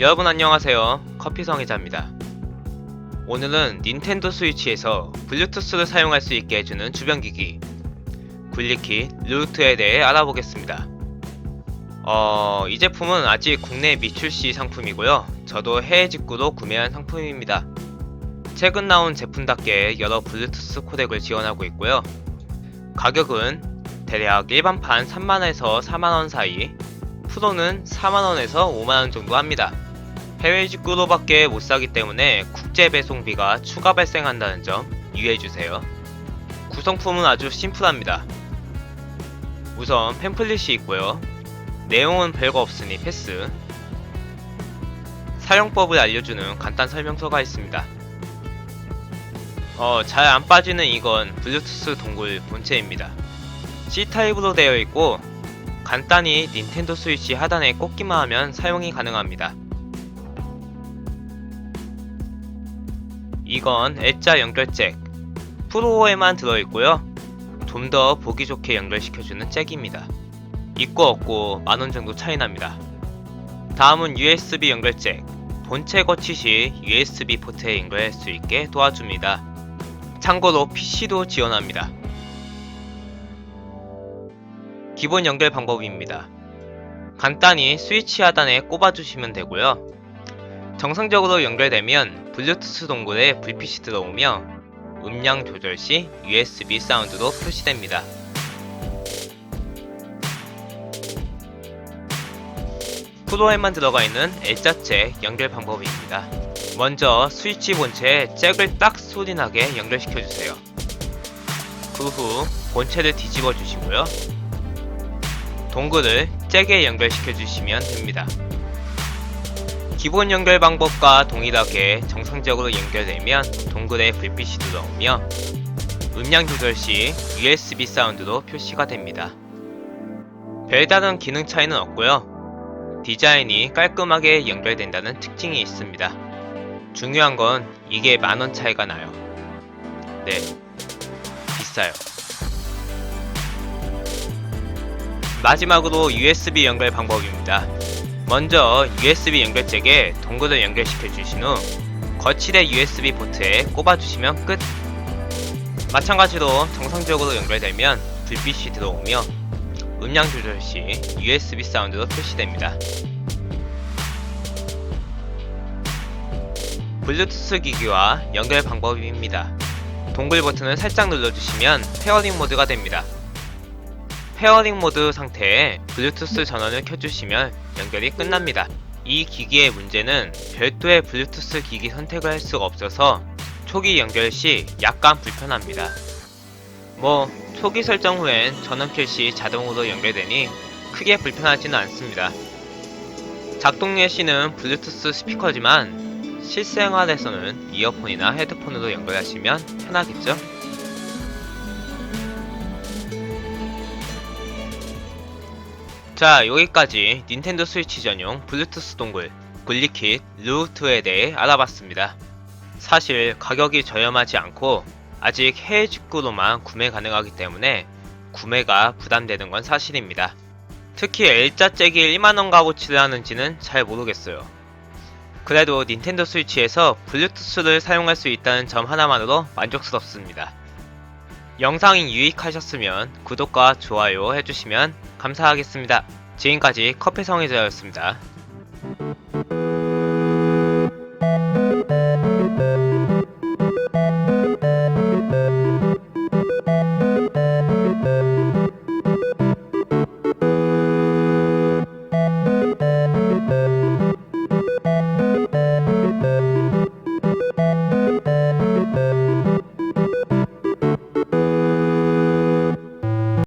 여러분 안녕하세요. 커피성의자입니다. 오늘은 닌텐도 스위치에서 블루투스를 사용할 수 있게 해주는 주변기기 굴리킷 루트에 대해 알아보겠습니다. 어, 이 제품은 아직 국내 미출시 상품이고요. 저도 해외 직구로 구매한 상품입니다. 최근 나온 제품답게 여러 블루투스 코덱을 지원하고 있고요. 가격은 대략 일반판 3만원에서 4만원 사이, 프로는 4만원에서 5만원 정도 합니다. 해외 직구로밖에 못 사기 때문에 국제 배송비가 추가 발생한다는 점 유의해주세요. 구성품은 아주 심플합니다. 우선 팸플릿이 있고요. 내용은 별거 없으니 패스. 사용법을 알려주는 간단 설명서가 있습니다. 어, 잘 안 빠지는 이건 블루투스 동굴 본체입니다. C타입으로 되어 있고 간단히 닌텐도 스위치 하단에 꽂기만 하면 사용이 가능합니다. 이건 L자 연결잭 프로에만 들어있고요. 좀 더 보기 좋게 연결시켜주는 잭입니다. 있고 없고 만원 정도 차이 납니다. 다음은 USB 연결잭 본체 거치 시 USB 포트에 연결할 수 있게 도와줍니다. 참고로 PC도 지원합니다. 기본 연결 방법입니다. 간단히 스위치 하단에 꼽아주시면 되고요. 정상적으로 연결되면 블루투스 동굴에 불빛이 들어오며 음량 조절 시 USB 사운드로 표시됩니다. 프로에만 들어가 있는 L자잭 연결 방법입니다. 먼저 스위치 본체에 잭을 딱 소리나게 연결시켜주세요. 그 후 본체를 뒤집어 주시고요. 동굴을 잭에 연결시켜 주시면 됩니다. 기본 연결 방법과 동일하게 정상적으로 연결되면 동굴에 불빛이 들어오며 음량 조절 시 USB 사운드로 표시가 됩니다. 별다른 기능 차이는 없고요. 디자인이 깔끔하게 연결된다는 특징이 있습니다. 중요한 건 이게 만원 차이가 나요. 네, 비싸요. 마지막으로 USB 연결 방법입니다. 먼저 USB 연결잭에 동굴을 연결시켜 주신 후 거치대 USB 포트에 꼽아 주시면 끝. 마찬가지로 정상적으로 연결되면 불빛이 들어오며 음량 조절 시 USB 사운드로 표시됩니다. 블루투스 기기와 연결 방법입니다. 동굴 버튼을 살짝 눌러주시면 페어링 모드가 됩니다. 페어링 모드 상태에 블루투스 전원을 켜주시면 연결이 끝납니다. 이 기기의 문제는 별도의 블루투스 기기 선택을 할 수가 없어서 초기 연결 시 약간 불편합니다. 뭐 초기 설정 후엔 전원 켤시 자동으로 연결되니 크게 불편하지는 않습니다. 작동 예시는 블루투스 스피커지만 실생활에서는 이어폰이나 헤드폰으로 연결하시면 편하겠죠? 자 여기까지 닌텐도 스위치 전용 블루투스 동굴 굴리킷 루트에 대해 알아봤습니다. 사실 가격이 저렴하지 않고 아직 해외 직구로만 구매 가능하기 때문에 구매가 부담되는 건 사실입니다. 특히 L자잭이 1만원 값어치를 하는지는 잘 모르겠어요. 그래도 닌텐도 스위치에서 블루투스를 사용할 수 있다는 점 하나만으로 만족스럽습니다. 영상이 유익하셨으면 구독과 좋아요 해주시면 감사하겠습니다. 지금까지 커피성의자였습니다.